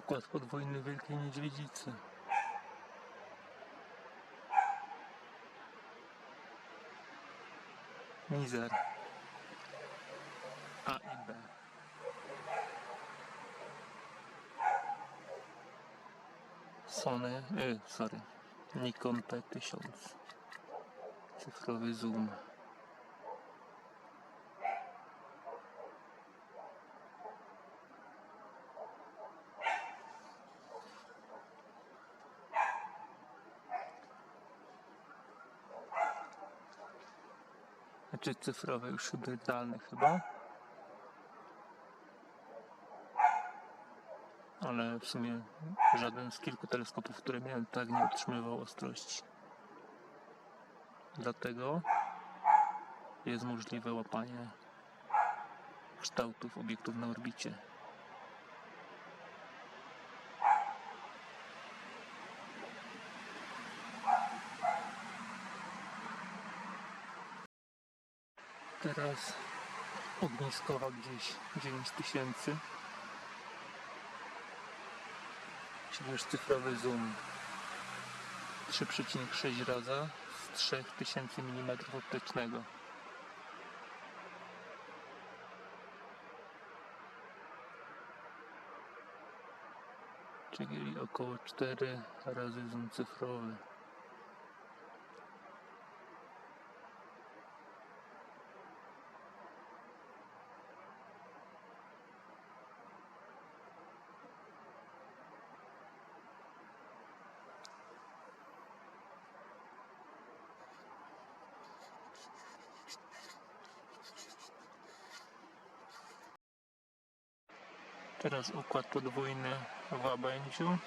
Układ podwójny Wielkiej Niedźwiedzicy. Mizer. A i B. Sony, y, sorry, Nikon P1000. Cyfrowy zoom. Znaczy cyfrowy już hybrydalny chyba. Ale w sumie żaden z kilku teleskopów, które miałem, tak nie utrzymywał ostrości. Dlatego jest możliwe łapanie kształtów obiektów na orbicie. Teraz ogniskowa gdzieś 9000 czyli już cyfrowy zoom 3,6 raza z 3000 mm optycznego. Czyli około 4 razy zoom cyfrowy Teraz układ podwójny w łabędziu.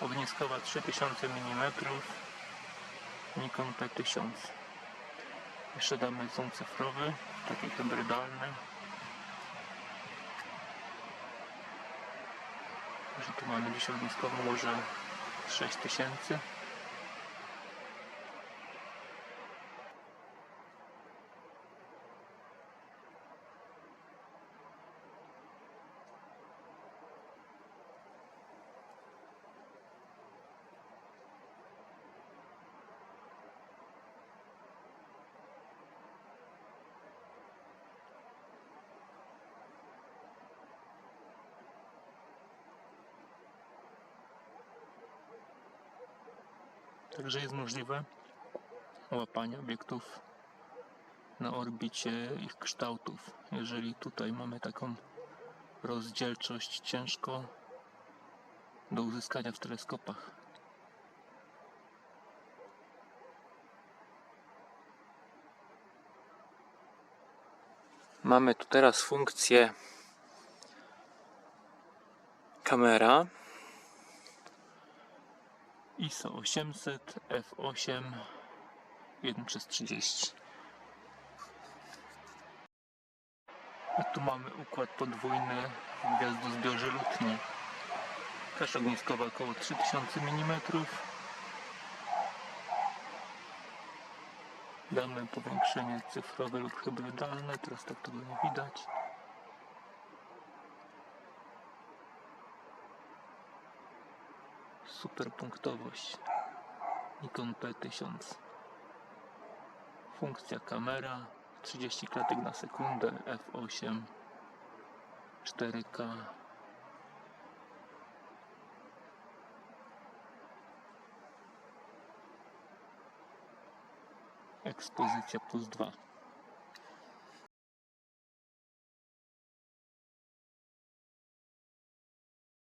Ogniskowa 3000 mm. Nikon P1000. Jeszcze damy zoom cyfrowy, taki hybrydalny. Że tu mamy dziś ogniskową może 6000. Także jest możliwe łapanie obiektów na orbicie ich kształtów. Jeżeli tutaj mamy taką rozdzielczość ciężko do uzyskania w teleskopach. Mamy tu teraz funkcję kamera ISO 800 f8 1 przez 30 a tu mamy układ podwójny w gwiazdozbiorze lutni. Też ogniskowa około 3000 mm damy powiększenie cyfrowe lub hybrydalne teraz tak tego nie widać super punktowość Nikon P1000 funkcja kamera. 30 klatek na sekundę. F8 4K ekspozycja plus 2